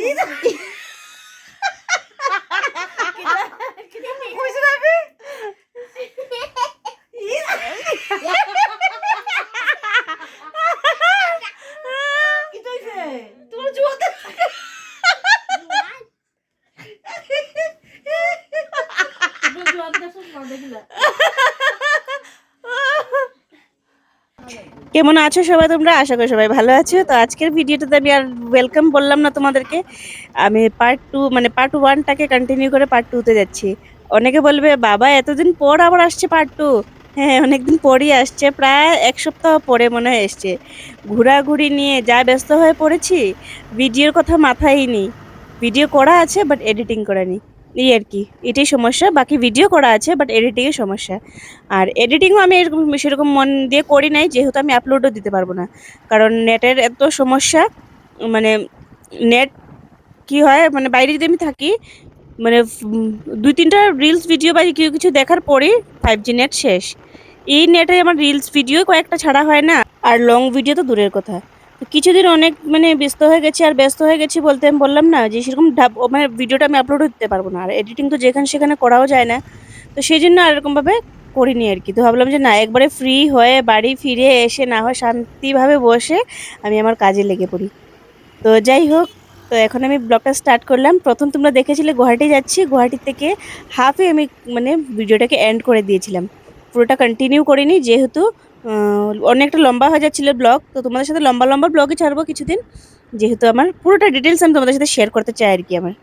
いい কেমন আছো সবাই তোমরা? আশা করি সবাই ভালো আছো। তো আজকের ভিডিওটাতে আমি আর ওয়েলকাম বললাম না তোমাদেরকে। আমি পার্ট টু মানে পার্ট ওয়ানটাকে কন্টিনিউ করে পার্ট টুতে যাচ্ছি। অনেকে বলবে, বাবা, এতদিন পর আবার আসছে পার্ট টু হ্যাঁ অনেকদিন পরই আসছে। প্রায় এক সপ্তাহ পরে মনে হয় এসছে। ঘোরাঘুরি নিয়ে যা ব্যস্ত হয়ে পড়েছি ভিডিওর কথা মাথায় নেই ভিডিও করা আছে বাট এডিটিং করা নেই। এই আর কি, এটাই সমস্যা। বাকি ভিডিও করা আছে বাট এডিটিংয়ের সমস্যা। আর এডিটিংও আমি এরকম, সেরকম মন দিয়ে করি নাই, যেহেতু আমি আপলোডও দিতে পারব না। কারণ নেটের এত সমস্যা মানে নেট কি হয় মানে বাইরে যদি আমি থাকি মানে দুই তিনটা রিলস ভিডিও বা কিছু কিছু দেখার পরেই ফাইভ জি নেট শেষ। এই নেটে আমার রিলস ভিডিও কয়েকটা ছাড়া হয় না, আর লং ভিডিও তো দূরের কথা। কিছুদিন অনেক মানে ব্যস্ত হয়ে গেছি আর ব্যস্ত হয়ে গেছি বলতে আমি বললাম না যে সেরকম মানে ভিডিওটা আমি আপলোড করতে পারব না। আর এডিটিং তো যেখানে সেখানে করাও যায় না। তো সেই জন্য আর এরকমভাবে করিনি আর কি। তো ভাবলাম যে না, একবারে ফ্রি হয়ে বাড়ি ফিরে এসে না হয় শান্তিভাবে বসে আমি আমার কাজে লেগে পড়ি। তো যাই হোক, তো এখন আমি ব্লগটা স্টার্ট করলাম। প্রথম তোমরা দেখেছিলে গুয়াহাটি যাচ্ছি। গুয়াহাটি থেকে হাফে আমি মানে ভিডিওটাকে এন্ড করে দিয়েছিলাম। পুরোটা কন্টিনিউ করিনি, যেহেতু অনেকটা লম্বা হয়ে যাচ্ছিল ব্লগ, তো তোমাদের সাথে লম্বা লম্বা ব্লগই ছাড়বো কিছুদিন। যেহেতু আমার পুরোটা ডিটেলস আমি তোমাদের সাথে শেয়ার করতে চাই আর কি আমার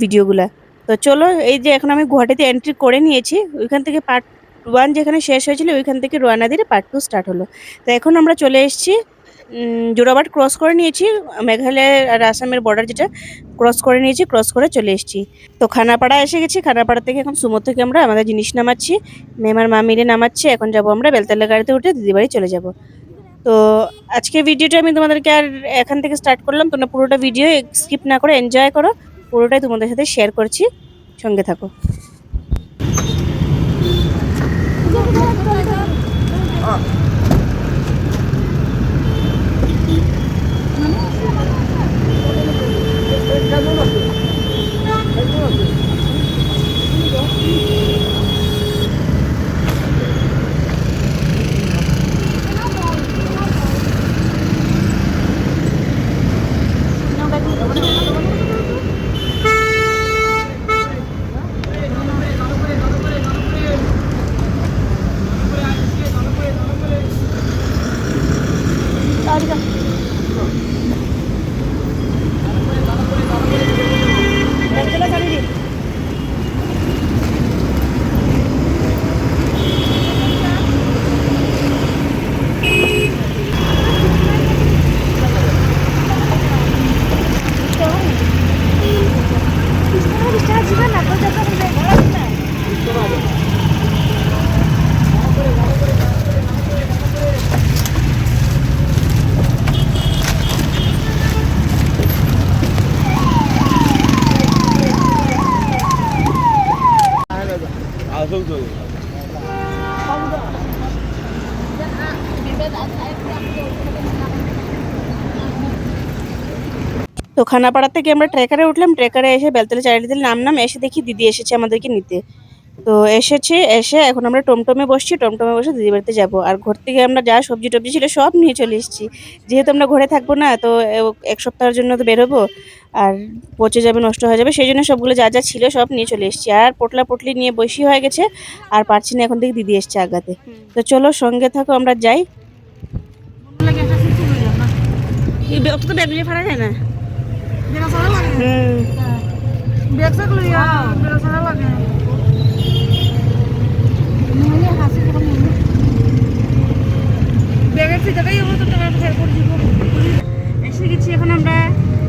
ভিডিওগুলা তো চলো, এই যে এখন আমি গুয়াহাটিতে এন্ট্রি করে নিয়েছি, ওইখান থেকে পার্ট ওয়ান যেখানে শেষ হয়েছিল, ওইখান থেকে রোয়ানা দিয়ে পার্ট টু স্টার্ট হলো। তো এখন আমরা চলে এসেছি জোড়াবাট ক্রস করে নিয়েছি, মেঘালয় আর আসামের বর্ডার যেটা ক্রস করে নিয়েছি ক্রস করে চলে এসেছি। তো খানাপাড়া এসে গেছি, খানাপাড়া থেকে এখন সুমো থেকে আমরা আমাদের জিনিস নামাচ্ছি মেমার মা মিলে নামাচ্ছি, এখন যাব আমরা বেলতলা গাড়িতে উঠে দিদিবাড়ি চলে যাব। তো আজকে ভিডিওটা আমি তোমাদেরকে আর এখান থেকে স্টার্ট করলাম, তোমরা পুরোটা ভিডিও স্কিপ না করে এনজয় করো, পুরোটাই তোমাদের সাথে শেয়ার করছি, সঙ্গে থাকো। তো খানাপাড়া থেকে আমরা ট্রেকারে উঠলাম, ট্রেকারে এসে বেলতলা চারিদিকে নামলাম এসে দেখি দিদি এসেছে আমাদেরকে নিতে। তো এসেছে, এসে এখন আমরা টমটমে বসছি, টমটমে বসে দিদি বাড়িতে যাব। আর ঘর থেকে আমরা যা সবজি টবজি ছিল সব নিয়ে চলে এসেছি। যেহেতু আমরা ঘরে থাকব না, তো এক সপ্তাহের জন্য তো বেরোবো, আর পচে যাবে, নষ্ট হয়ে যাবে, সেই জন্য সবগুলো যা যা ছিল সব নিয়ে চলে এসেছি। আর পোটলা পোটলি নিয়ে বসি হয়ে গেছে, আর পারছি না এখন থেকে দিদি এসছে আগাতে। তো চলো সঙ্গে থাকো, আমরা যাই। তো ব্যাগ নিয়ে যায় না। হুম এসে গেছি এখন আমরা।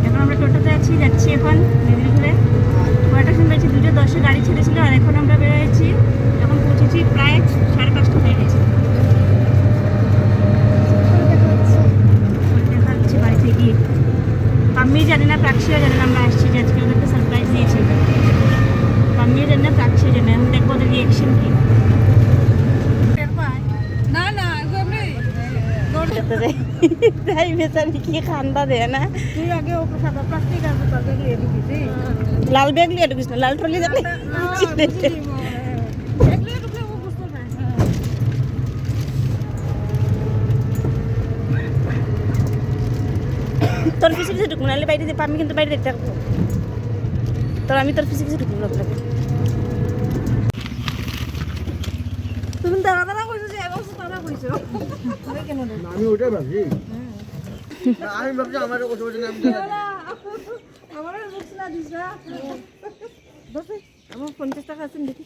এখন আমরা টোটোতে আছি যাচ্ছি এখন মেদিনীপুরে। কয়টা সময় পেয়েছি? দুটো দশে গাড়ি ছেড়েছিল আর এখন আমরা বেরোয়েছি এখন পৌঁছেছি প্রায় সাড়ে পাঁচটা হয়ে গেছে। দেখা হচ্ছে বাড়িতে গিয়ে। আমি জানি না প্রাক্ষিও জানি না আমরা আসছি যে আজকে ওদেরকে সারপ্রাইজ দিয়েছি আমিও জানি না প্রাক্ষিও জানি না দেখব ওদের রিয়েকশন কি তাই বেচারি কি খান্দা দেয় না তুই আগে ওকে সাদা প্লাস্টিক আর লাল ব্যাগ লিয়ে ঢুকিস না লাল ট্রলি দেখলে তোর পিছে পিছে ঢুকবো নাহলে বাইরে আমি কিন্তু বাইরে দেখতে থাকব। তোর আমি তোর পিছে পিছে ঢুকবো না তোকে তুমি দাঁড়া দাঁড়া কইছো যে দাঁড়া কইছো। আমি ওটাই ভাবছি। আমি ভাবছি আমার কত বছর আমার বুঝছ না দিছা আমার পঞ্চাশ টাকা দেখি।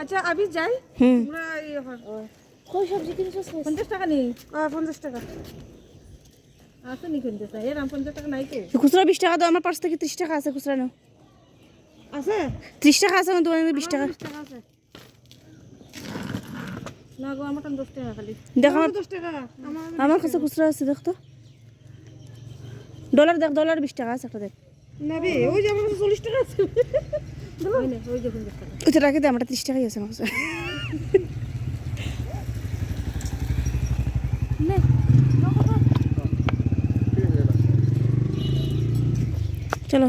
আচ্ছা আমি যাই। এখন কই সবজি কিনছিস পঞ্চাশ টাকা নেই। পঞ্চাশ টাকা। খুচরা বিশ টাকা দাও আমার পার্স থেকে ত্রিশ টাকা আছে খুচরা নাও আছে? ত্রিশ টাকা আছে আমার দোকানে বিশ টাকা। টাকা আছে। না গো আমার দশ টাকা খালি। দেখ আমার দশ টাকা। আমার আমার কাছে খুচরা আছে দেখ তো। ডলার দেখ ডলার বিশ টাকা আছে একটা দেখ। ওইটা রাখি দে আমার ত্রিশ টাকাই আছে আমার কাছে নে চলো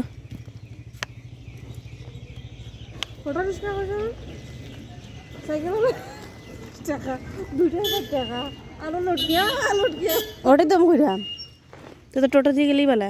কটা রিক্সা কইছো সাইকেল টাকা দুইটা হাজার টাকা আলো লোট গিয়া আলো গিয়া ওটাই তো আমি কইরাম তো তো টোটো দিয়ে গেলেই বেলা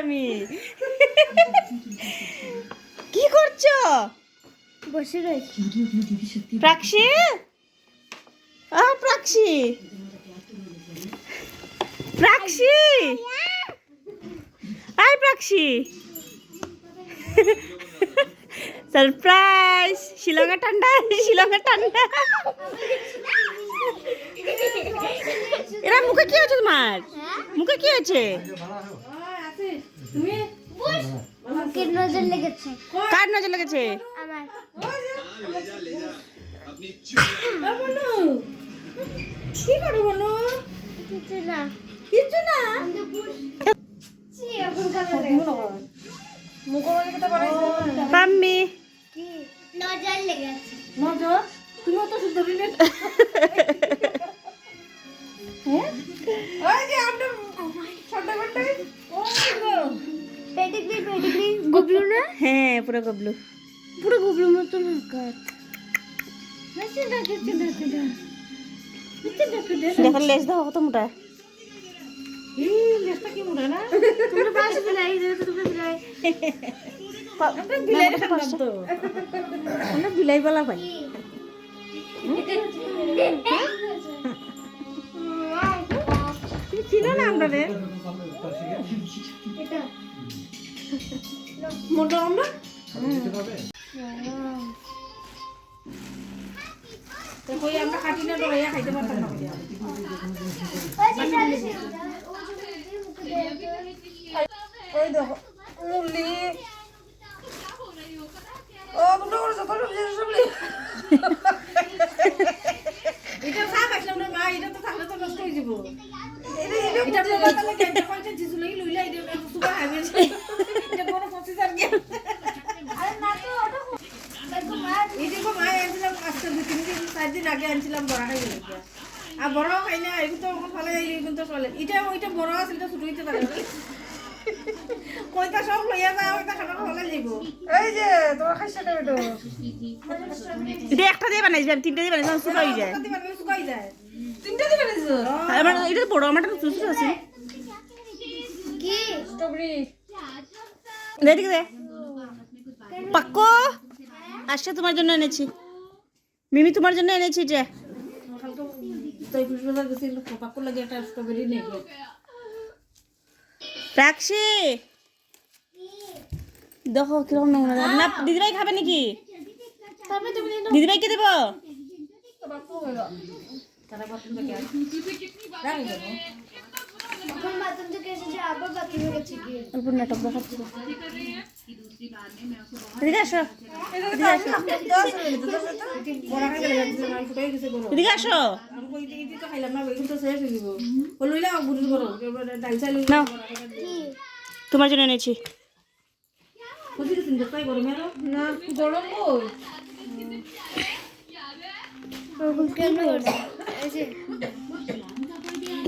আমি। কি করছ? বসে রয়েছি। আ প্রাক্ষী প্রাক্ষী আই প্রাক্ষী সারপ্রাইজ। শিলংয়ে ঠান্ডা শিলংয়ে ঠান্ডা। এরা মুখে কি হয়েছে তোমার? মুখে কি হয়েছে তুমি আমাকে নজর লেগেছে? কার নজর লেগেছে? আমার। কি করো বলো কিছু না। কিছু না? পাম্মি। নজর লেগেছে। নজর? তুমিও তো সুন্দরী পুরো গবলু। পুরো গুবলু মতন দেখার লেজ দাও কত মোটা। এই লেজটা কি মোটা না? তোমরা পাশে বিলাই বলা পাই তুমি চিনো না আমরা মোটা আমরা? আমরা কাটি না ডরাইয়া খাইতে পারতাম না ওই দেখো মুরলি ও তোমরা করে যত সবজি সবজি এটা চা খাইছিলাম না মা এটা তো থাকলে তো নষ্ট হয়ে যাব। এটা এটা বলা তাহলে কেন কইতে জিজু লাগি লইলা এটা সুবা হাইবে। এটা কোন পচি যার গিয়া আরে না তো ওটা দেখো মা এই দেখো মা আনছিলাম আজকে দুই তিন দিন চার দিন আগে আনছিলাম বড় খাই আর বড় খাই না এগুলো তো এগুলো তো চলে এটা ওইটা বড় আছে এটা ছোট হইতে পারে কইতা সব লইয়া যা ওইটা খানা ভালো যাইব এই যে তোর খাইছে না এটা? এটা একটা দিয়ে বানাইছি আমি তিনটা দিয়ে বানাইছি শুকাই যায়। শুকাই যায়। তিনটা দিন বানাইছো? আমার এটা তো বড় আমারটা তো ছোট আছে। স্ট্রবেরি। দে এদিকে দে। পাক্কো আসছে তোমার জন্য এনেছি। মিমি তোমার জন্য এনেছি যে রাখছি। দেখো কীরকম নোংরা না দিদিভাই খাবে নাকি? দিদিভাইকে দেবো? তারা বাথরুম থেকে রাখি এদিকে আসো। এদিকে আসো। তোমার জন্য এনেছি।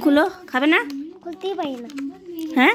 খুলো খাবে না? খুলতেই পারি না। হ্যাঁ?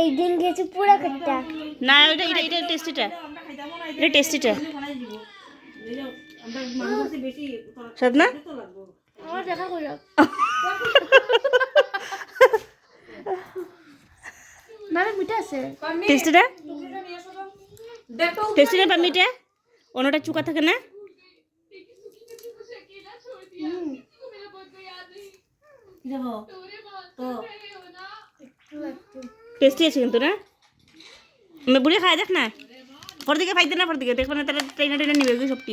এই দিন গেছে পুরা খट्टा না এটা এটা এটা টেস্টিটা আমরা খাইতাম না এটা টেস্টিটা বানাই দিব এই যে আমরা মানুষ বেশি সদ না তো লাগবে আমার দেখা করো। মানে মিঠা আছে। টেস্টিটা দেখো টেস্টিটা পামিটা অন্যটা চুকা থাকে না? দেখো তো। টেস্টি আছে কিন্তু না? আমি বুড়ি খাই দেখ না। পর দিকে ফাইতে না পর দিকে দেখবে না তারা ট্রেনে ট্রেনে নিবে ওই সবটি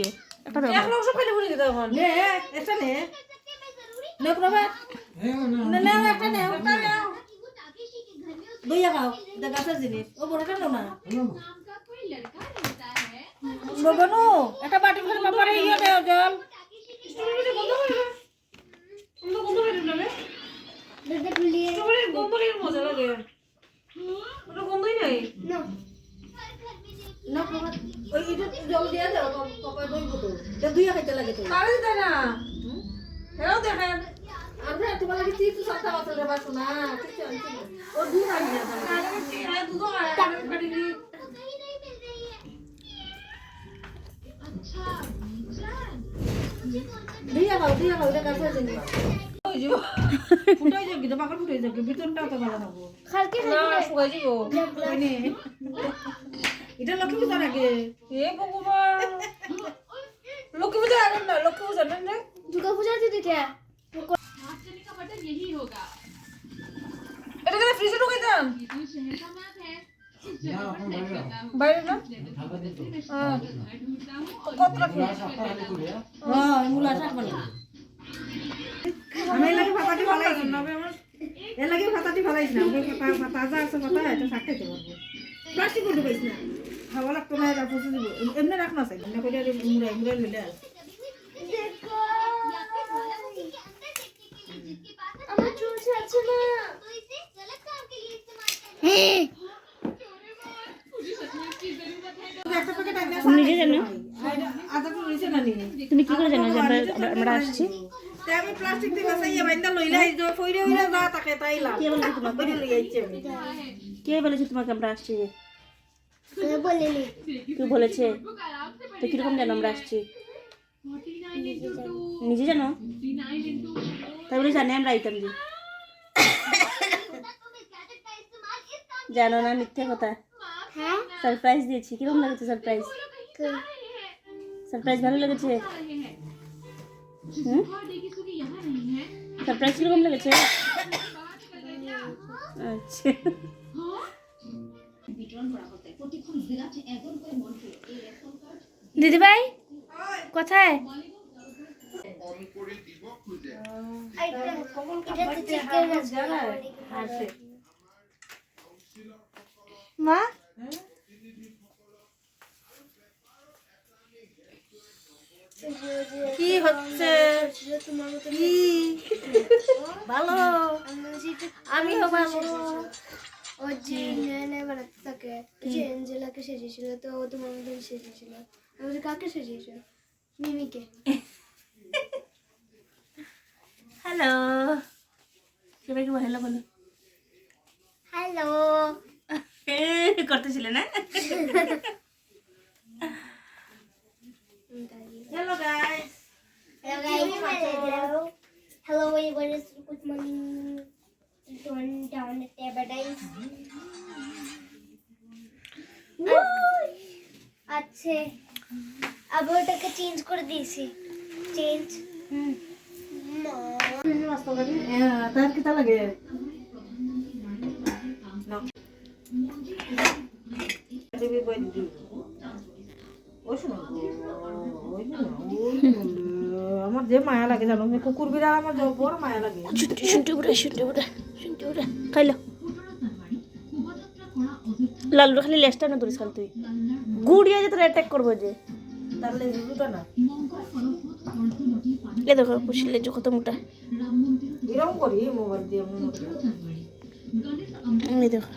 একটা বাটি ভরে বাপারে ইয়ে জল। গন্ধ করে করে করে লাগে। ওটা গন্ধই নাই না না প্রভা ওই এটা জল দিয়া দাও কপায় দই বোতল এটা দুইয়া খাইতে লাগে তো আরে দে না হেও দেখেন আমরা তোমার লাগে চিপস সস্তা বাতল রে বাসো না ঠিক আছে ও দুধ আনি না আরে দুধ আনি বাড়ি দি দিয়া খাও দিয়া খাও এটা কাছে আছে ফুটাই যাবে বাকল ফুটাই যাবে ভিতরটাও তো ভালো হব কালকে না শুকাই যাব কইনে এটা লক্ষ্মী পূজা নাকি? এ ভগবান। লক্ষ্মী পূজা আগে না লক্ষ্মী পূজা না না দুর্গা পূজা দিদি কে এটা কেন ফ্রিজে ঢুকে দাম বাইরে না? হ্যাঁ। হ্যাঁ মুলা শাক বানা আমি এর লাগে পাতাটি আমার এর লাগে পাতাটি ফালাইছি না ওকে তাজা আছে পাতা এটা শাক খাইতে পারব। প্লাস্টিক করে ঢুকাইছি না। খাওয়া লাগতো না এটা পচে দিব এমনি রাখ না চাই না করে মুড়াই মুড়াই লইলে আমার চুল ছাড়ছে না। একটা প্যাকেট আগে তুমি নিজে জানো? কি করে জানো আমরা আসছি? আমি প্লাস্টিক থেকে বাসাইয়া বাইন্দা লইলে আই যে ফইরে হইরে যা তাকে তাইলাম কে বলেছে তোমাকে? বাইরে লই আইছে কে বলেছে তোমাকে আমরা আসছি? বলিনি? কেউ বলেছে? তো কীরকম জানো আমরা আসছি? নিজে জানো? তাই বলে জানি আমরা আইতাম যে জানো না মিথ্যে কথা? হ্যাঁ? সারপ্রাইজ দিয়েছি। কীরকম লেগেছে সারপ্রাইজ সারপ্রাইজ ভালো লেগেছে? হুম? সারপ্রাইজ কীরকম লেগেছে আচ্ছা। দিদি ভাই কোথায়? মা? কি হচ্ছে? কি? ভালো? আমিও ভালো। ও যে নেনে বানাতে থাকে। যে তো ও তোমার মতন সেজেছিল। আমি কাকে সেজেছিল? মিমিকে। হ্যালো। সবাইকে হ্যালো বলো। হ্যালো। করতেছিলে না? Hello guys Hello guys, hello. Hello everyone, good morning. Down down at paradise. আচ্ছা আবার ওটাকে চেঞ্জ করে দিয়েছি চেঞ্জ তার কিতা লাগে আমার যে মায়া লাগে জানো কুকুর বিড়াল আমার বড় মায়া লাগে। শুনটি শুনটি উড়ে শুনটি উড়ে শুনটি উড়ে। খাইলো। লালু খালি লেসটা না ধরিস খালি তুই। গুড়িয়ে যে তোর অ্যাটাক করব যে। তাহলে দুটা না। এ দেখো পুষিলে যে কত মোটা। এরকম করি মোবাইল দিয়ে দেখো।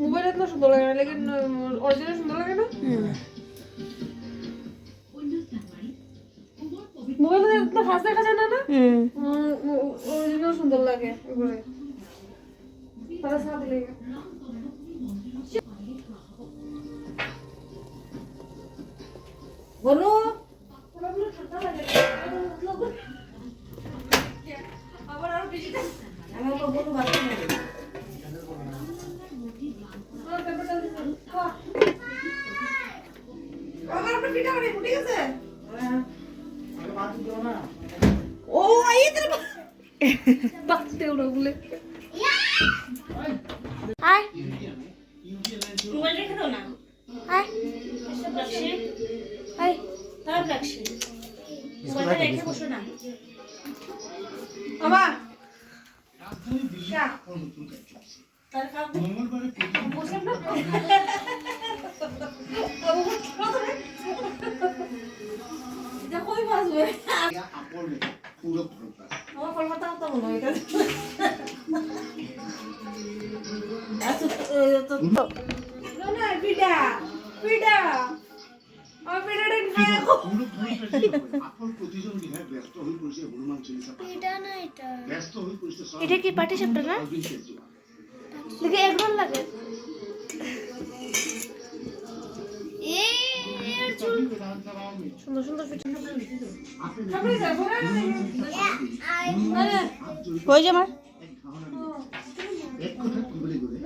মোবাইল এত সুন্দর লাগে না লেকিন অরিজিনাল সুন্দর লাগে না। মোবাইলে এত ফাস্ট দেখা যায় না না? হুম। অরিজিনাল সুন্দর লাগে এগুলো। তারা সাথ লেগে। বনু? আমার তো বনু বাচ্চা বাচ্চা এটা কি পাটি সাপটা না দেখে একবার লাগে সুন্দর সুন্দর হয়ে যায় আমার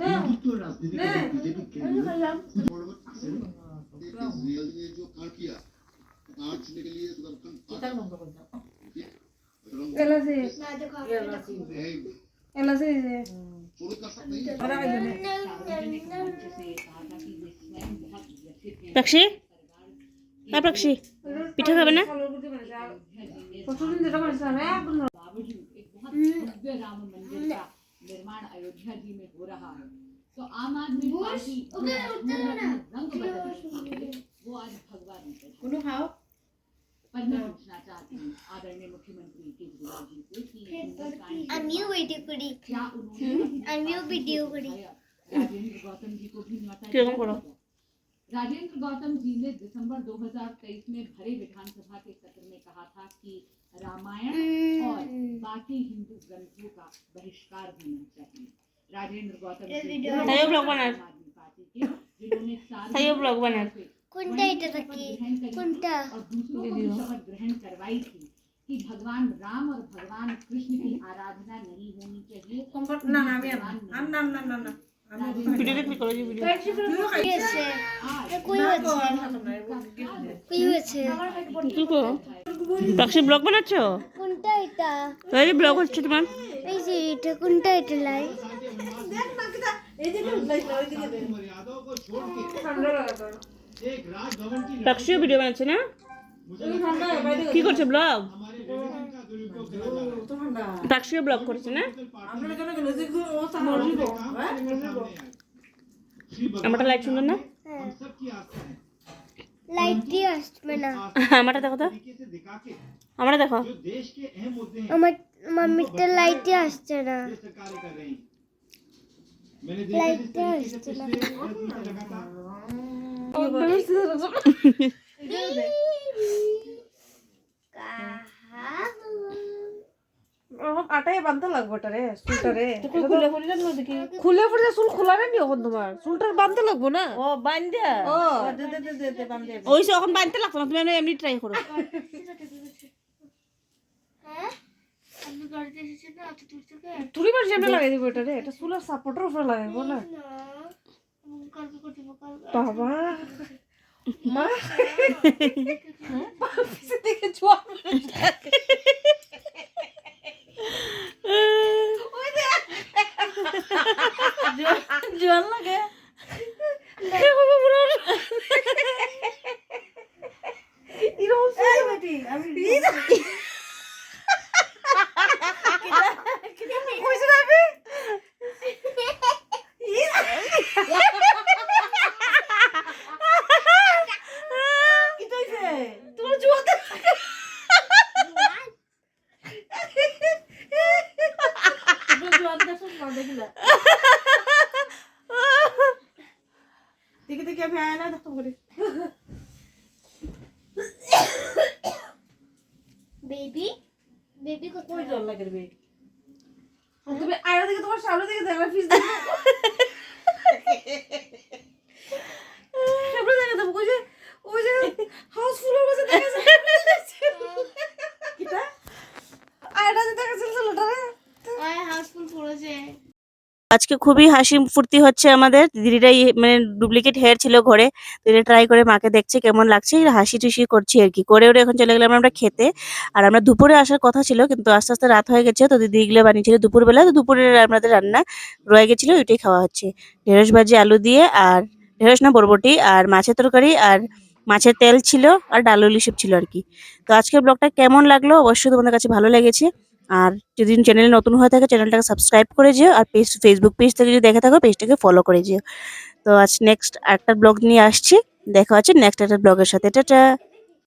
এক কথা কি বলে গেলে হিন্দুত্ব রাজনীতি করে বিজেপি केंद्र बड़े असेल रियल ने जो काम किया आज छीनने के लिए सुदर्शन এটা বন্ধ করে দাও रंग এলাচি না দেখো এলাচি যে पुरुष का सब नहीं ওরা আগে রাখছি হ্যাঁ রাখছি পিঠা খাবে না প্রথম যেটা निर्माण अयोध्या जी में हो रहा है तो आम आदमी पार्टी रंग वो आज भगवा निकल हाउ चाहती आदरणीय मुख्यमंत्री केजरीवाल जी से कि क्या उन्होंने गौतम जी को भी राजेंद्र गौतम जी ने दिसंबर 2023 में भरे विधानसभा के सत्र में कहा था कि रामायण और बाकी हिंदू ग्रंथों का बहिष्कार होना चाहिए। राजेंद्र गौतम आदमी पार्टी ग्रहण करवाई थी कि भगवान राम और भगवान कृष्ण की आराधना नहीं होनी चाहिए। তুই কো। বাক্সি ব্লগ বানাচ্ছ? কোনটা এটা? ব্লগ হচ্ছে তোমার। এই যে এটা কোনটা এটা লাই? দেখ ভিডিও বানাচ্ছে না? কি করছে ব্লগ টাকসুকে ব্লক করেছে না? আমারটা লাইট সুন্দর না? লাইট দিয়ে আসবে না। হ্যাঁ, আমারটা দেখো তো। আমরা দেখো। আমার মাম্মিটা লাইট দিয়ে আসছে না। লাইট আসছে না। আটাই বাঁধতে লাগবে ওটা রে চুলটা খুলে খুলে দেখি? খুলে ফুলে চুল খোলা নি এখন তোমার চুলটা বাঁধতে লাগবো না? ও বান্ধে। ও দে দে দে দে দে বান্ধে। ওই সে এখন বানতে লাগতো না তুমি এমনি- এমনি ট্রাই করো তুলি মার সামনে লাগাই দিব এটা রে এটা চুলের সাপোর্টের উপরে লাগাইবো না। বাবা। মা পিছে থেকে জোয়ান জোয়ান লাগে আমি কইছ না আমি কি কইছে তোমার জোয়ান জোয়ান দেখছ না দেখিলা দেখি দেখি আমি আয়না দেখতে পারি বেবি বেবি কই কোথায় জল লাগে রে তুমি আয়না দেখে তোমার সামনে দেখে দেখলা ফিস দেখো সামনে দেখে দেবো ওই যে ওই যে হাউস ফুলের মাঝে দেখা যাচ্ছে কিটা আয়না যে দেখা যাচ্ছে লোটা রে আজকে খুবই হাসি ফুর্তি হচ্ছে আমাদের। দিদিটা ইয়ে- মানে ডুপ্লিকেট হেয়ার ছিল ঘরে। দিদি ট্রাই করে মাকে দেখছে কেমন লাগছে। হাসি টুসি করছি আর কি। করে ওরে এখন চলে গেলাম আমরা খেতে। আর আমরা দুপুরে আসার কথা ছিল, কিন্তু আস্তে আস্তে রাত হয়ে গেছে। তো দিদি এগুলো বানিয়েছিল দুপুরবেলা। তো দুপুরে আমাদের রান্না রয়ে গেছিল, ওইটাই খাওয়া হচ্ছে। ঢেঁড়স ভাজি, আলু দিয়ে আর ঢেঁড়স না, বরবটি আর মাছের তরকারি আর মাছের তেল ছিল আর ডাল ইলিশ ছিল আর কি। তো আজকের ব্লগটা কেমন লাগল? অবশ্যই তোমাদের কাছে ভালো লেগেছে। আর যদি চ্যানেলে নতুন হয়ে থাকে চ্যানেলটাকে সাবস্ক্রাইব করে যেও আর পেজ ফেসবুক পেজ থেকে যদি দেখে থাকো পেজটাকে ফলো করে যেও। তো আজ নেক্সট একটা ব্লগ নিয়ে আসছি। দেখা হচ্ছে নেক্সট একটা ব্লগের সাথে। টাটা!